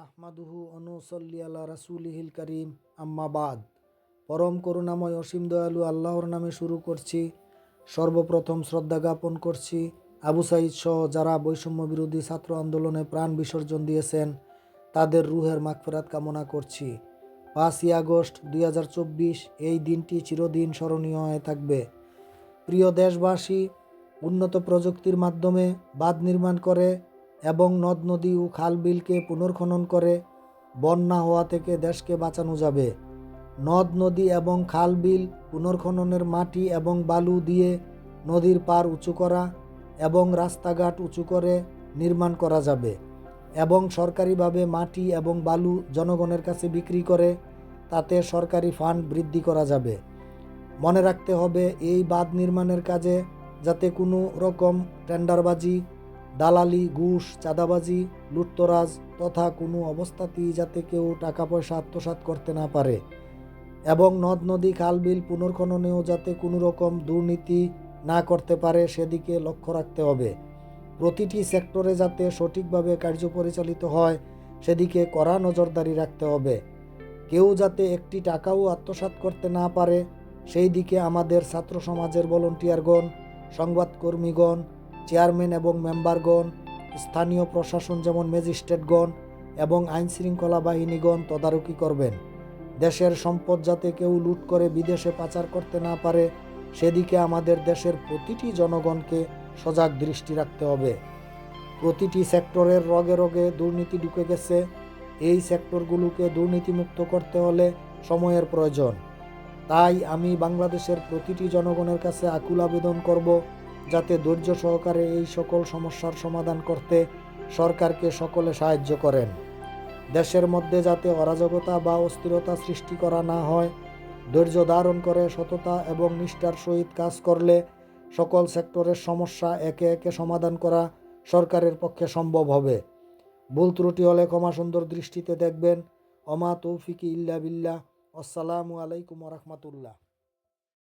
নাহমাদুহু অনুসল্লি রাসুলিহিল করিম। আম্মাবাদ পরম করুণাময় অসীম দয়ালু আল্লাহর নামে শুরু করছি। সর্বপ্রথম শ্রদ্ধা জ্ঞাপন করছি। আবু সাইদ সহ যারা বৈষম্য বিরোধী ছাত্র আন্দোলনে প্রাণ বিসর্জন দিয়েছেন, তাদের রুহের মাগফেরাত কামনা করছি। পাঁচই আগস্ট দুই হাজার চব্বিশ, এই দিনটি চিরদিন স্মরণীয় হয়ে থাকবে। প্রিয় দেশবাসী, উন্নত প্রযুক্তির মাধ্যমে বাঁধ নির্মাণ করে এবং নদ, নদী ও খাল বিলকে পুনর্খনন করে বন্যা হওয়া থেকে দেশকে বাঁচানো যাবে। নদ, নদী এবং খাল বিল পুনর্খননের মাটি এবং বালু দিয়ে নদীর পার উঁচু করা এবং রাস্তাঘাট উঁচু করে নির্মাণ করা যাবে এবং সরকারিভাবে মাটি এবং বালু জনগণের কাছে বিক্রি করে তাতে সরকারি ফান্ড বৃদ্ধি করা যাবে। মনে রাখতে হবে, এই বাঁধ নির্মাণের কাজে যাতে কোনো রকম টেন্ডারবাজি দালালি, ঘুষ, চাঁদাবাজি, লুটতরাজ তথা কোনো অবস্থাতেই যাতে কেউ টাকা পয়সা আত্মসাৎ করতে না পারে এবং নদ, নদী, খাল, বিল পুনর্খননেও যাতে কোনো রকম দুর্নীতি না করতে পারে সেদিকে লক্ষ্য রাখতে হবে। প্রতিটি সেক্টরে যাতে সঠিকভাবে কার্য পরিচালিত হয় সেদিকে কড়া নজরদারি রাখতে হবে। কেউ যাতে একটি টাকাও আত্মসাৎ করতে না পারে সেই দিকে আমাদের ছাত্র সমাজের ভলন্টিয়ারগণ, সংবাদকর্মীগণ চেয়ারম্যান এবং মেম্বারগণ, স্থানীয় প্রশাসন যেমন ম্যাজিস্ট্রেটগণ এবং আইনশৃঙ্খলা বাহিনীগণ তদারকি করবেন। দেশের সম্পদ যাতে কেউ লুট করে বিদেশে পাচার করতে না পারে, সেদিকে আমাদের দেশের প্রতিটি জনগণকে সজাগ দৃষ্টি রাখতে হবে। প্রতিটি সেক্টরের রগে রগে দুর্নীতি ঢুকে গেছে। এই সেক্টরগুলোকে দুর্নীতিমুক্ত করতে হলে সময়ের প্রয়োজন। তাই আমি বাংলাদেশের প্রতিটি জনগণের কাছে আকুল আবেদন করব যাতে ধৈর্য সহকারে এই সকল সমস্যার সমাধান করতে সরকারকে সকলে সাহায্য করেন। দেশের মধ্যে যাতে অরাজকতা বা অস্থিরতা সৃষ্টি করা না হয়, ধৈর্য ধারণ করে সততা এবং নিষ্ঠার সহিত কাজ করলে সকল সেক্টরের সমস্যা একে একে সমাধান করা সরকারের পক্ষে সম্ভব হবে। ভুল ত্রুটি হলে ক্ষমা সুন্দর দৃষ্টিতে দেখবেন। অমা তৌফিকি ইল্লা বিল্লাহ। আসসালামু আলাইকুম রহমতুল্লাহ।